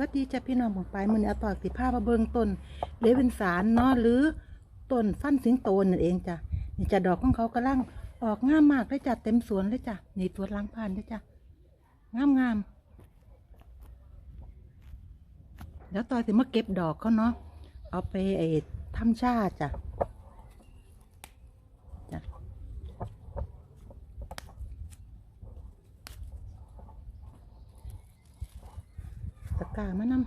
วัสดีจ้ะพี่น้องผมไปมือนี้เอาตอกสิผ้ามาเบิงต้นเลเวนสารเนาะหรือต้นฟันสิงโตนั่นเองจ้ะนี่จะดอกของเขากำลังออกงามมากเลยจ้ะเต็มสวนเลยจ้ะนี่สวนล้างผ่านเลยจ้ะงามงามเดี๋ยวตอยสิมาเก็บดอกเขาเนาะเอาไปไอ้ทำชาจ้ะจ้ะ ตะ กามานำ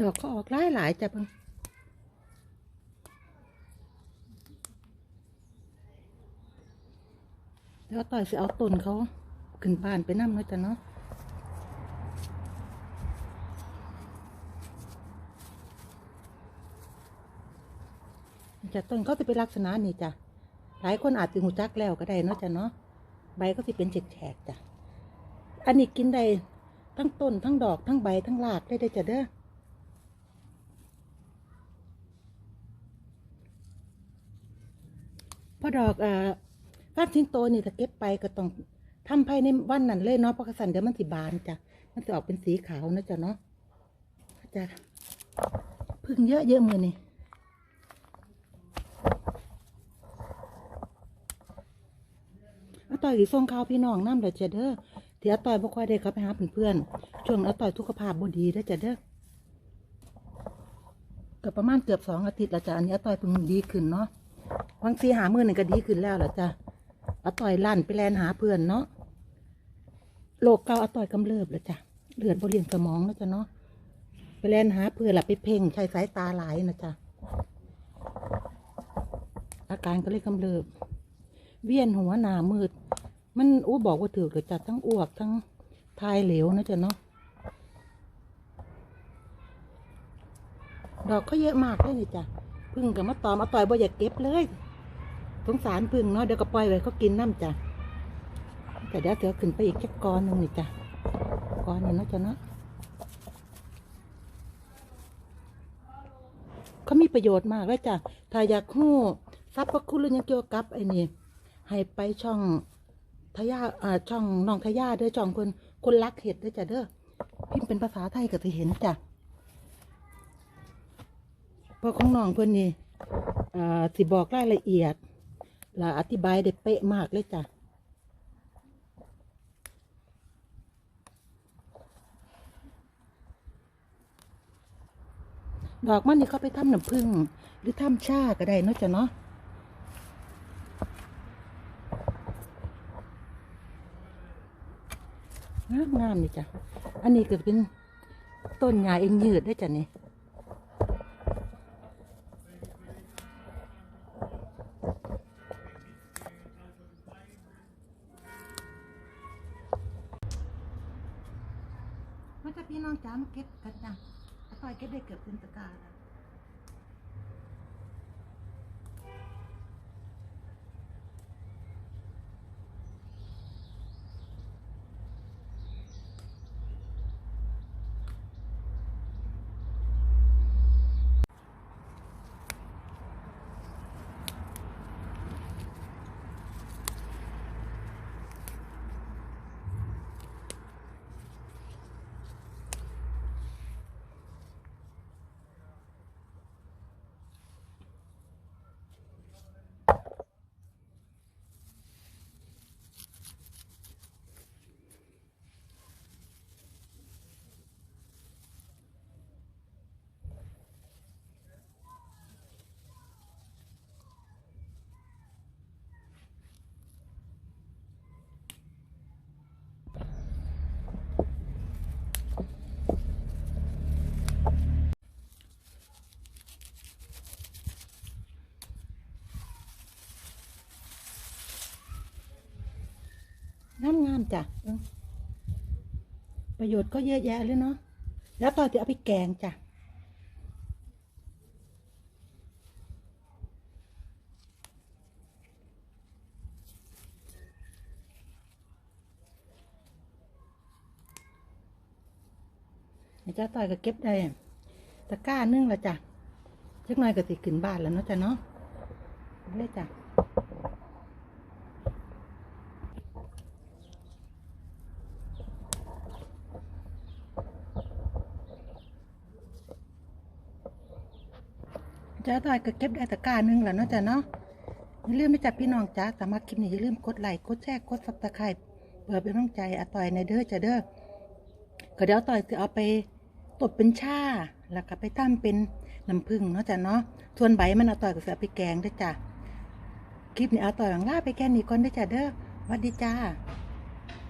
ดอกก็ออกหลายหลายจ้ะเพิ่งแล้วต่อยสิเอาต้นเขาขึ้นบ้านไปนั่งเนาะจ้ะเนาะ จะต้นก็จะเป็นลักษณะนี่จ้ะหลายคนอาจจะหูจักแล้วก็ได้เนาะจ้ะเนาะใบก็จะเป็นแฉกจ้ะอันนี้กินได้ทั้งต้นทั้งดอกทั้งใบทั้งรากได้ได้จ้ะเด้อพอดอกอ่าฟาดทิ้งโตนี่ถ้าเก็บไปก็ต้องทำภายในวันนั้นเลยเนาะเพราะกระสันเดี๋ยวมันสิบานจ้ะมันจะออกเป็นสีขาวนะจ้ะเนาะจ้ะพึ่งเยอะเยอะมือนี่ อา ต่อยสิส่งข่าวพี่น้องน้ำเด้อจ้ะเด้อที่อาต่อยบ่ค่อยได้เข้าไปหาเพื่อนๆช่วงอาต่อยสุขภาพบ่ดีเด้อจ้ะเด้อก็ประมาณเกือบสองอาทิตย์แล้วจ้ะอันนี้อาต่อยเพิ่งดีขึ้นเนาะบางทีหามื้อนี่งก็ดีขึ้นแล้วล่ะจ้ะอาต่อยลั่นไปแลนหาเพื่อนเนาะโรคเกาอาต่อยกำเริบแล้วจ้ะเลือดบ่เลี้ยงสมองแล้วจ้ะเนาะไปแลนหาเพื่อนล่ะไปเพ่งใช้สายตาหลายนะจ้ะอาการก็เลยกำเริบ เวียนหัวหนามืด มันอู้บอกว่าถือเกิดจากทั้งอ้วกทั้งทายเหลวนะจ๊ะเนาะดอกก็เยอะมากเลยนี่จ้ะพึ่งกับมะตอมเอาต่อยบ่อยากเก็บเลยสงสารพึ่งเนาะเดี๋ยวก็ปล่อยไว้เขากินน้ำจ้ะแต่เดี๋ยวเสือขึ้นไปอีกแค่ก้อนหนึ่งนี่จ้ะก้อนหนึงเนาะจ้ะเนาะเขามีประโยชน์มากเลยจ้ะถ้าอยากหู้ทรัพย์พระคุณหรือยังเกี่ยวกับไอ้นี่ให้ไปช่อง ทายาอ่าช่องน้องทายาเด้อช่องคนคนรักเห็ดเด้อจ้ะเด้อพิมพ์เป็นภาษาไทยก็จะเห็นจ้ะเพราะของน้องเพิ่อนนี่อ่าสิบอกรายละเอียดและอธิบายได้เป๊ะมากเลยจ้ะดอกมันนี่เขาไปทำน้ำผึ้งหรือทำชาก็ได้เนาะจ้ะเนาะ งามงามนี่จ้ะ อันนี้ก็เป็นต้นหญ้าเอ็นยืดได้จ้ะนี่มันจะพี่น้องจ้ามาเก็บกันจ้าปล่อยเก็บได้เกือบเป็นตะกาแล้ว งามงามจ้ะประโยชน์ก็เยอะแยะเลยเนาะแล้วต่อจะเอาไปแกงจ้ะนี่จ้าต่อยก็เก็บได้ตะกร้านึงละจ้ะจักหน่อยก็สิขึ้นบ้านแล้วเนาะจ้ะเนาะเอาเลยจ้ะ จ้าต่อยก็เก็บได้ตะกร้านึงแล้วเนาะจ้ะเนาะอย่าลืมไม่จับพี่น้องจ้าสามารถคลิปนี้อย่าลืมกดไลค์กดแชร์กดซับสไครป์เพื่อเป็นกำลังใจอาต่อยในเด้อจ้ะเด้อก็เดี๋ยวต่อยจะเอาไปตบเป็นชาแล้วก็ไปตั้มเป็นน้ำผึ้งเนาะจ้ะเนาะส่วนใบมันเอาต่อยก็จะเอาไปแกงด้จ้ะคลิปนี้เอาต่อยหลังล่าไปแค่นี้ก่อนด้จ้ะเด้อหวัสดีจ้า